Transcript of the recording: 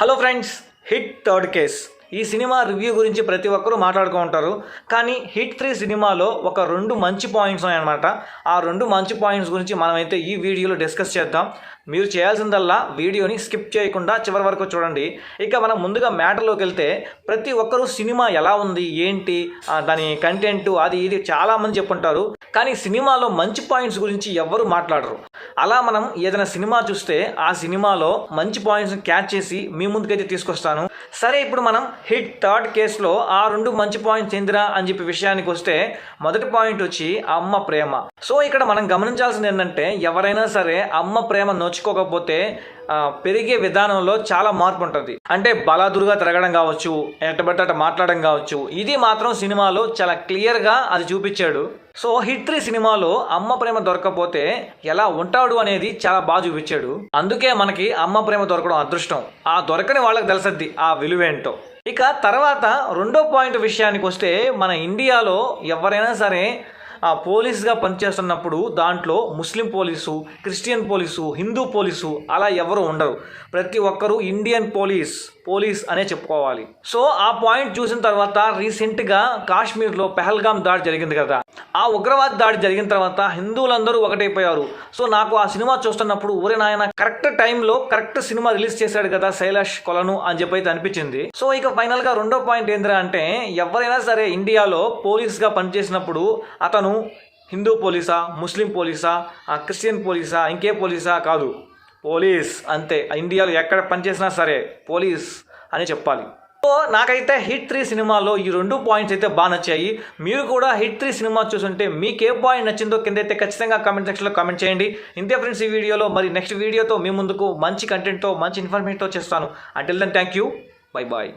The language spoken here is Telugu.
Hello friends hit third case. ఈ సినిమా రివ్యూ గురించి ప్రతి ఒక్కరూ మాట్లాడుతూ ఉంటారు. కానీ హిట్ త్రీ సినిమాలో ఒక రెండు మంచి పాయింట్స్ ఉన్నాయన్నమాట. ఆ రెండు మంచి పాయింట్స్ గురించి మనమైతే ఈ వీడియోలో డిస్కస్ చేద్దాం. మీరు చేయాల్సిందల్లా వీడియోని స్కిప్ చేయకుండా చివరి వరకు చూడండి. ఇక మనం ముందుగా మ్యాటర్లోకి వెళ్తే ప్రతి ఒక్కరూ సినిమా ఎలా ఉంది ఏంటి దాని కంటెంట్ అది ఇది చాలామంది చెప్పుంటారు. కానీ సినిమాలో మంచి పాయింట్స్ గురించి ఎవ్వరు మాట్లాడరు. అలా మనం ఏదైనా సినిమా చూస్తే ఆ సినిమాలో మంచి పాయింట్స్ని క్యాచ్ చేసి మీ ముందుకైతే తీసుకొస్తాను. సరే ఇప్పుడు మనం హిట్ థర్డ్ కేసులో ఆ రెండు మంచి పాయింట్స్ ఏందిరా అని చెప్పి విషయానికి వస్తే మొదటి పాయింట్ వచ్చి అమ్మ ప్రేమ. సో ఇక్కడ మనం గమనించాల్సింది ఏంటంటే ఎవరైనా సరే అమ్మ ప్రేమ నోచుకోకపోతే పెరిగే విధానంలో చాలా మార్పు ఉంటుంది. అంటే బలాదురుగా తిరగడం కావచ్చు ఎట్టబెట్ట అట్ట మాట్లాడడం కావచ్చు ఇది మాత్రం సినిమాలో చాలా క్లియర్గా అది చూపించాడు. సో హిట్ త్రీ సినిమాలో అమ్మ ప్రేమ దొరకకపోతే ఎలా ఉంటాడు అనేది చాలా బాగా చూపించాడు. అందుకే మనకి అమ్మ ప్రేమ దొరకడం అదృష్టం. ఆ దొరకని వాళ్ళకి తెలిసద్ది ఆ విలువేంటో ఇక తర్వాత రెండో పాయింట్ విషయానికి వస్తే మన ఇండియాలో ఎవరైనా సరే ఆ పోలీస్గా పనిచేస్తున్నప్పుడు దాంట్లో Muslim police Christian police Hindu police అలా ఎవరు ఉండరు. ప్రతి ఒక్కరూ ఇండియన్ పోలీస్. పోలీస్ అనే చెప్పుకోవాలి. సో ఆ పాయింట్ చూసిన తర్వాత రీసెంట్గా కాశ్మీర్లో పెహల్గామ్ దాడి జరిగింది కదా. ఆ ఉగ్రవాద దాడి జరిగిన తర్వాత హిందువులందరూ ఒకటైపోయారు. సో నాకు ఆ సినిమా చూస్తున్నప్పుడు ఊరే నాయన కరెక్ట్ టైంలో కరెక్ట్ సినిమా రిలీజ్ చేశాడు కదా శైలాష్ కొలను అని చెప్పి అయితే అనిపించింది. సో ఇక ఫైనల్గా రెండో పాయింట్ ఏంటంటే అంటే ఎవరైనా సరే ఇండియాలో పోలీస్గా పనిచేసినప్పుడు అతను హిందూ పోలీసా ముస్లిం పోలీసా క్రిస్టియన్ పోలీసా ఇంకే పోలీసా కాదు. పోలీస్ అంతే. ఇండియాలో ఎక్కడ పనిచేసినా సరే పోలీస్ అని చెప్పాలి. సో నాకైతే హిట్ త్రీ సినిమాలో ఈ రెండు పాయింట్స్ అయితే బాగా నచ్చాయి. మీరు కూడా హిట్ త్రీ సినిమా చూసుంటే మీకు ఏ పాయింట్ నచ్చిందో కింద అయితే ఖచ్చితంగా కామెంట్ సెక్షన్లో కామెంట్ చేయండి. ఇంతే ఫ్రెండ్స్ ఈ వీడియోలో. మరి నెక్స్ట్ వీడియోతో మీ ముందుకు మంచి కంటెంట్తో మంచి ఇన్ఫర్మేషన్తో చేస్తాను. Until then thank you bye bye